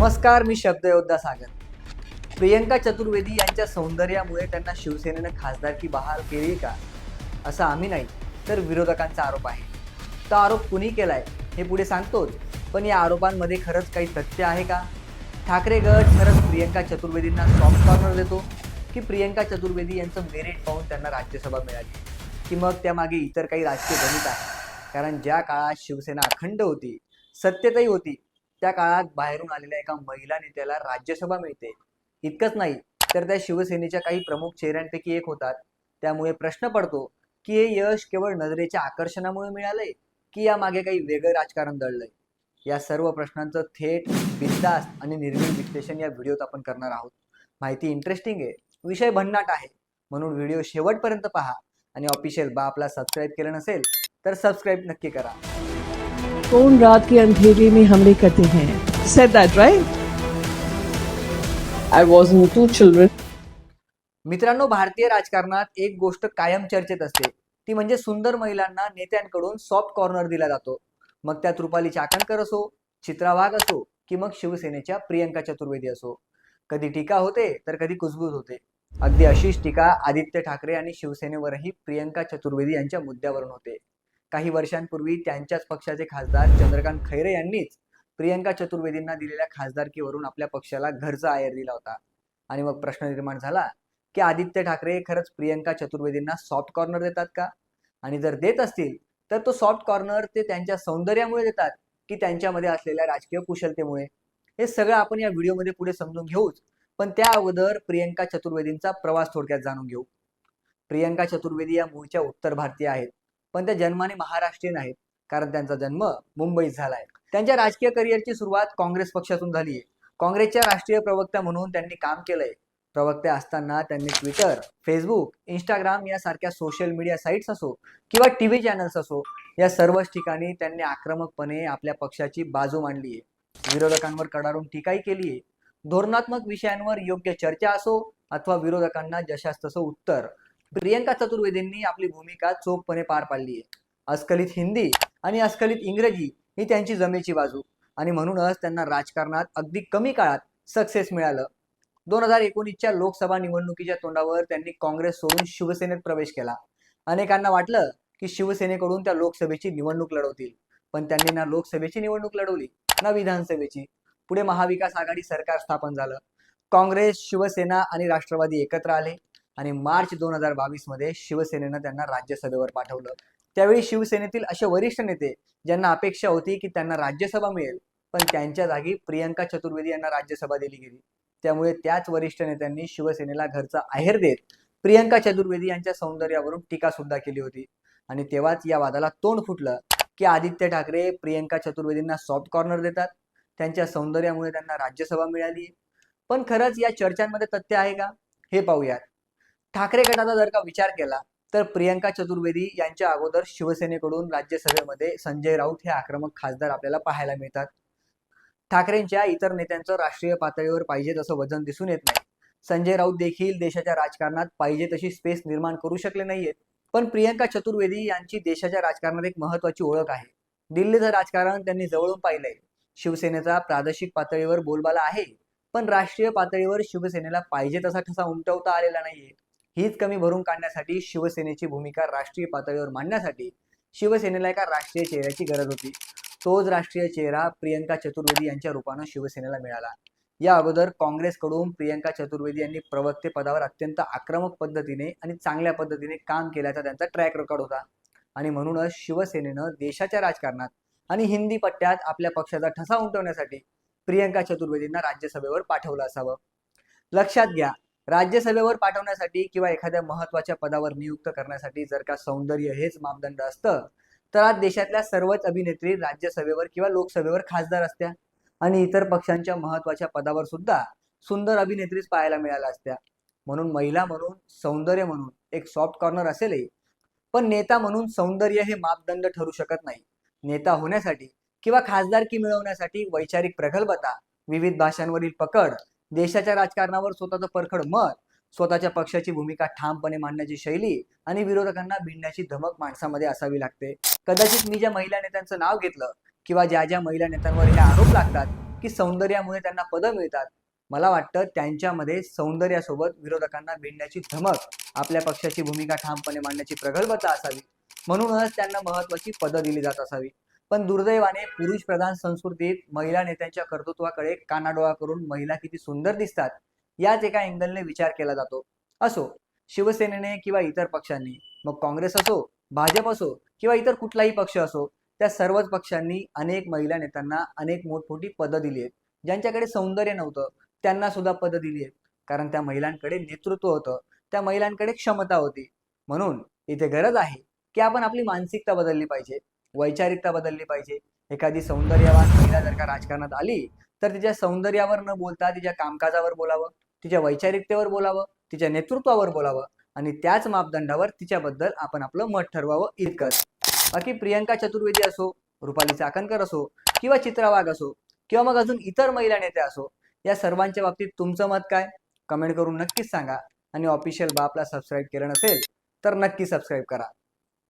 नमस्कार मी शब्दयोद्धा सागर. प्रियंका चतुर्वेदी यांच्या सौंदर्यामुळे त्यांना शिवसेनेनं खासदारकी बहाल केली का असं आम्ही नाही तर विरोधकांचा आरोप आहे. तो आरोप कुणी केलाय हे पुढे सांगतोच पण या आरोपांमध्ये खरंच काही तथ्य आहे का? ठाकरे गट खरंच प्रियंका चतुर्वेदींना सॉफ्ट कॉर्नर देतो की प्रियंका चतुर्वेदी यांचं मेरिट पाहून त्यांना राज्यसभा मिळाली? की मग त्यामागे इतर काही राजकीय गणित आहे कारण ज्या काळात शिवसेना अखंड होती सत्यताही होती त्या काळात बाहेरून आलेल्या एका महिला नेत्याला राज्यसभा मिळते. इतकंच नाही तर त्या शिवसेनेच्या काही प्रमुख चेहऱ्यांपैकी एक होतात. त्यामुळे प्रश्न पडतो की हे यश केवळ नजरेच्या आकर्षणामुळे मिळालंय की यामागे काही वेगळं राजकारण दडलंय? या सर्व प्रश्नांचं थेट बिंदास आणि निर्भीड विश्लेषण या व्हिडिओत आपण करणार आहोत. माहिती इंटरेस्टिंग आहे विषय भन्नाट आहे. म्हणून व्हिडिओ शेवटपर्यंत पहा आणि ऑफिशियल बा आपला सबस्क्राईब केलं नसेल तर सबस्क्राईब नक्की करा. कौन रात के अंधेरे में हमले करते हैं? Said that right? I was in two children. मित्रांनो भारतीय राजकारणात एक गोष्ट कायम चर्चेत असते. ती म्हणजे सुंदर महिलांना नेत्यांकडून सॉफ्ट कॉर्नर दिला जातो. मग त्यात रुपाली चाकणकर असो चित्रा वाघ असो की मग शिवसेनेच्या प्रियंका चतुर्वेदी असो. कधी टीका होते तर कधी कुजबूज होते. अगदी अशीच टीका आदित्य ठाकरे आणि शिवसेनेवरही प्रियंका चतुर्वेदी यांच्या मुद्द्यावरून होते. काही वर्षांपूर्वी त्यांच्याच पक्षाचे खासदार चंद्रकांत खैरे यांनीच प्रियंका चतुर्वेदींना दिलेल्या खासदारकीवरून आपल्या पक्षाला घरचा आयर दिला होता. आणि मग प्रश्न निर्माण झाला की आदित्य ठाकरे खरंच प्रियंका चतुर्वेदींना सॉफ्ट कॉर्नर देतात का? आणि जर देत असतील तर तो सॉफ्ट कॉर्नर ते त्यांच्या सौंदर्यामुळे देतात की त्यांच्यामध्ये असलेल्या राजकीय कुशलतेमुळे? हे सगळं आपण या व्हिडिओमध्ये पुढे समजून घेऊच पण त्या अगोदर प्रियंका चतुर्वेदींचा प्रवास थोडक्यात जाणून घेऊ. प्रियंका चतुर्वेदी या मूळच्या उत्तर भारतीय आहेत. पण त्या जन्माने महाराष्ट्रीयन आहेत. कारण त्यांचा जन्म मुंबईत झालाय. त्यांच्या राजकीय करिअरची सुरुवात काँग्रेस पक्षातून झाली आहे काँग्रेसच्या राष्ट्रीय प्रवक्त्या म्हणून त्यांनी काम केलंय. प्रवक्ते असताना त्यांनी ट्विटर फेसबुक इंस्टाग्राम यासारख्या सोशल मीडिया साईट्स असो किंवा टी व्ही चॅनल्स असो या सर्वच ठिकाणी त्यांनी आक्रमकपणे आपल्या पक्षाची बाजू मांडली आहे विरोधकांवर कडाडून टीकाही केली आहे धोरणात्मक विषयांवर योग्य चर्चा असो अथवा विरोधकांना जशास तसं उत्तर प्रियंका चतुर्वेदींनी आपली भूमिका चोखपणे पार पाडली आहे. अस्खलित हिंदी आणि अस्खलित इंग्रजी ही त्यांची जमेची बाजू. आणि म्हणूनच त्यांना राजकारणात अगदी कमी काळात सक्सेस मिळालं. दोन हजार एकोणीसच्या लोकसभा निवडणुकीच्या तोंडावर त्यांनी काँग्रेस सोडून शिवसेनेत प्रवेश केला. अनेकांना वाटलं की शिवसेनेकडून त्या लोकसभेची निवडणूक लढवतील. पण त्यांनी ना लोकसभेची निवडणूक लढवली ना विधानसभेची. पुढे महाविकास आघाडी सरकार स्थापन झालं. काँग्रेस शिवसेना आणि राष्ट्रवादी एकत्र आले. आणि मार्च दोन हजार बावीसमध्ये शिवसेनेनं त्यांना राज्यसभेवर पाठवलं. त्यावेळी शिवसेनेतील असे वरिष्ठ नेते ज्यांना अपेक्षा होती की त्यांना राज्यसभा मिळेल पण त्यांच्या जागी प्रियंका चतुर्वेदी यांना राज्यसभा दिली गेली. त्यामुळे त्याच वरिष्ठ नेत्यांनी शिवसेनेला घरचा आहेर देत प्रियंका चतुर्वेदी यांच्या सौंदर्यावरून टीका सुद्धा केली होती. आणि तेव्हाच या वादाला तोंड फुटलं की आदित्य ठाकरे प्रियंका चतुर्वेदींना सॉफ्ट कॉर्नर देतात. त्यांच्या सौंदर्यामुळे त्यांना राज्यसभा मिळाली पण खरंच या चर्चांमध्ये तथ्य आहे का? हे पाहूयात. ठाकरे गटाचा जर का विचार केला तर प्रियंका चतुर्वेदी यांच्या अगोदर शिवसेनेकडून राज्यसभेमध्ये संजय राऊत हे आक्रमक खासदार आपल्याला पाहायला मिळतात. ठाकरेंच्या इतर नेत्यांचं राष्ट्रीय पातळीवर पाहिजे तसं वजन दिसून येत नाही. संजय राऊत देखील देशाच्या राजकारणात पाहिजे तशी स्पेस निर्माण करू शकले नाहीयेत. पण प्रियंका चतुर्वेदी यांची देशाच्या राजकारणात एक महत्वाची ओळख आहे. दिल्लीचं राजकारण त्यांनी जवळून पाहिलंय. शिवसेनेचा प्रादेशिक पातळीवर बोलबाला आहे. पण राष्ट्रीय पातळीवर शिवसेनेला पाहिजे तसा ठसा उमटवता आलेला नाहीये. हीच कमी भरून काढण्यासाठी शिवसेनेची भूमिका राष्ट्रीय पातळीवर मांडण्यासाठी शिवसेनेला एका राष्ट्रीय चेहऱ्याची गरज होती. तोच राष्ट्रीय चेहरा प्रियंका चतुर्वेदी यांच्या रूपानं शिवसेनेला मिळाला. या अगोदर काँग्रेसकडून प्रियंका चतुर्वेदी यांनी प्रवक्ते पदावर अत्यंत आक्रमक पद्धतीने आणि चांगल्या पद्धतीने काम केल्याचा त्यांचा ट्रॅक रेकॉर्ड होता. आणि म्हणूनच शिवसेनेनं देशाच्या राजकारणात आणि हिंदी पट्ट्यात आपल्या पक्षाचा ठसा उमटवण्यासाठी प्रियंका चतुर्वेदींना राज्यसभेवर पाठवलं असावं. लक्षात घ्या राज्यसभेवर पाठवण्यासाठी किंवा एखाद्या महत्त्वाच्या पदावर नियुक्त करण्यासाठी जर का सौंदर्य हेच मापदंड असतं तर आज देशातल्या सर्वच अभिनेत्री राज्यसभेवर किंवा लोकसभेवर खासदार असत्या आणि इतर पक्षांच्या महत्त्वाच्या पदावर सुद्धा सुंदर अभिनेत्रीच पाहायला मिळाल्या असत्या. म्हणून महिला म्हणून सौंदर्य म्हणून एक सॉफ्ट कॉर्नर असेलही पण नेता म्हणून सौंदर्य हे मापदंड ठरू शकत नाही. नेता होण्यासाठी किंवा खासदारकी मिळवण्यासाठी वैचारिक प्रगल्भता विविध भाषांवरील पकड देशाच्या राजकारणावर स्वतःचं परखड मत स्वतःच्या पक्षाची भूमिका ठामपणे मांडण्याची शैली आणि विरोधकांना भिडण्याची धमक माणसामध्ये असावी लागते. कदाचित मी ज्या महिला नेत्यांचं नाव घेतलं किंवा ज्या ज्या महिला नेत्यांवर हे आरोप लागतात की सौंदर्यामुळे त्यांना पदं मिळतात मला वाटतं त्यांच्यामध्ये सौंदर्यासोबत विरोधकांना भिडण्याची धमक आपल्या पक्षाची भूमिका ठामपणे मांडण्याची प्रगल्भता असावी. म्हणूनच त्यांना महत्वाची पदं दिली जात असावी. पण दुर्दैवाने पुरुष प्रधान संस्कृतीत महिला नेत्यांच्या कर्तृत्वाकडे कानाडोळा करून महिला किती सुंदर दिसतात याच एका अँगलने विचार केला जातो. असो शिवसेनेने किंवा इतर पक्षांनी मग काँग्रेस असो भाजप असो किंवा इतर कुठलाही पक्ष असो त्या सर्वच पक्षांनी अनेक महिला नेत्यांना अनेक मोठमोठी पदं दिली आहेत. ज्यांच्याकडे सौंदर्य नव्हतं त्यांना सुद्धा पदं दिली आहेत. कारण त्या महिलांकडे नेतृत्व होतं त्या महिलांकडे क्षमता होती. म्हणून इथे गरज आहे की आपण आपली मानसिकता बदलली पाहिजे. वैचारिकता बदलली पाहिजे. एखादी सौंदर्यवान महिला जर का राजकारणात आली तर तिच्या सौंदर्यावर न बोलता तिच्या कामकाजावर बोलावं तिच्या वैचारिकतेवर बोलावं तिच्या नेतृत्वावर बोलावं आणि त्याच मापदंडावर तिच्याबद्दल आपण आपलं मत ठरवावं इतकंच. बाकी प्रियंका चतुर्वेदी असो रुपाली चाकणकर असो किंवा चित्रा वाघ असो किंवा मग अजून इतर महिला नेते असो या सर्वांच्या बाबतीत तुमचं मत काय? कमेंट करून नक्कीच सांगा. आणि ऑफिशियल बापला सबस्क्राईब केलं नसेल तर नक्की सबस्क्राईब करा.